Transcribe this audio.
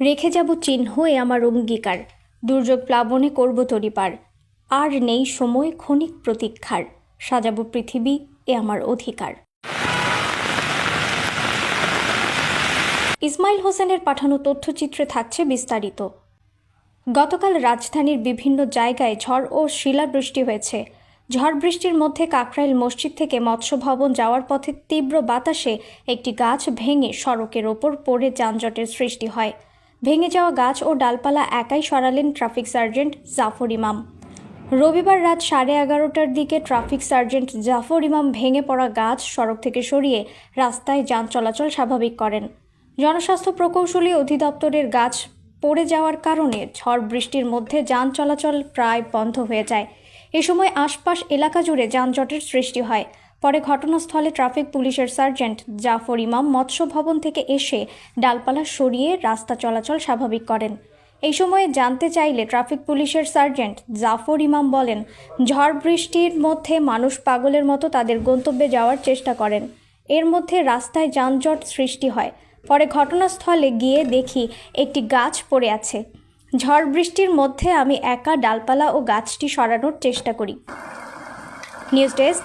রেখে যাব চিহ্ন এ আমার অঙ্গীকার। দুর্যোগ প্লাবনে করব তরিপার। আর নেই সময় ক্ষণিক প্রতীক্ষার। সাজাবো পৃথিবী এ আমার অধিকার। ইসমাইল হোসেনের পাঠানো তথ্যচিত্রে থাকছে বিস্তারিত। গতকাল রাজধানীর বিভিন্ন জায়গায় ঝড় ও শিলাবৃষ্টি হয়েছে। ঝড় বৃষ্টির মধ্যে কাকরাইল মসজিদ থেকে মৎস্য ভবন যাওয়ার পথে তীব্র বাতাসে একটি গাছ ভেঙে সড়কের ওপর পড়ে যানজটের সৃষ্টি হয়। ভেঙে যাওয়া গাছ ও ডালপালা একাই সরালেন ট্রাফিক সার্জেন্ট জাফর ইমাম। রবিবার রাত সাড়ে এগারোটার দিকে ট্রাফিক সার্জেন্ট জাফর ইমাম ভেঙে পড়া গাছ সড়ক থেকে সরিয়ে রাস্তায় যান চলাচল স্বাভাবিক করেন। জনস্বাস্থ্য প্রকৌশলী অধিদপ্তরের গাছ পড়ে যাওয়ার কারণে ঝড় বৃষ্টির মধ্যে যান চলাচল প্রায় বন্ধ হয়ে যায়। এ সময় আশপাশ এলাকা জুড়ে যানজটের সৃষ্টি হয়। পরে ঘটনাস্থলে ট্রাফিক পুলিশের সার্জেন্ট জাফর ইমাম মৎস্য ভবন থেকে এসে ডালপালা সরিয়ে রাস্তা চলাচল স্বাভাবিক করেন। এই সময়ে জানতে চাইলে ট্রাফিক পুলিশের সার্জেন্ট জাফর ইমাম বলেন, ঝড় বৃষ্টির মধ্যে মানুষ পাগলের মতো তাদের গন্তব্যে যাওয়ার চেষ্টা করেন। এর মধ্যে রাস্তায় যানজট সৃষ্টি হয়। পরে ঘটনাস্থলে গিয়ে দেখি একটি গাছ পড়ে আছে। ঝড় বৃষ্টির মধ্যে আমি একা ডালপালা ও গাছটি সরানোর চেষ্টা করি। News desk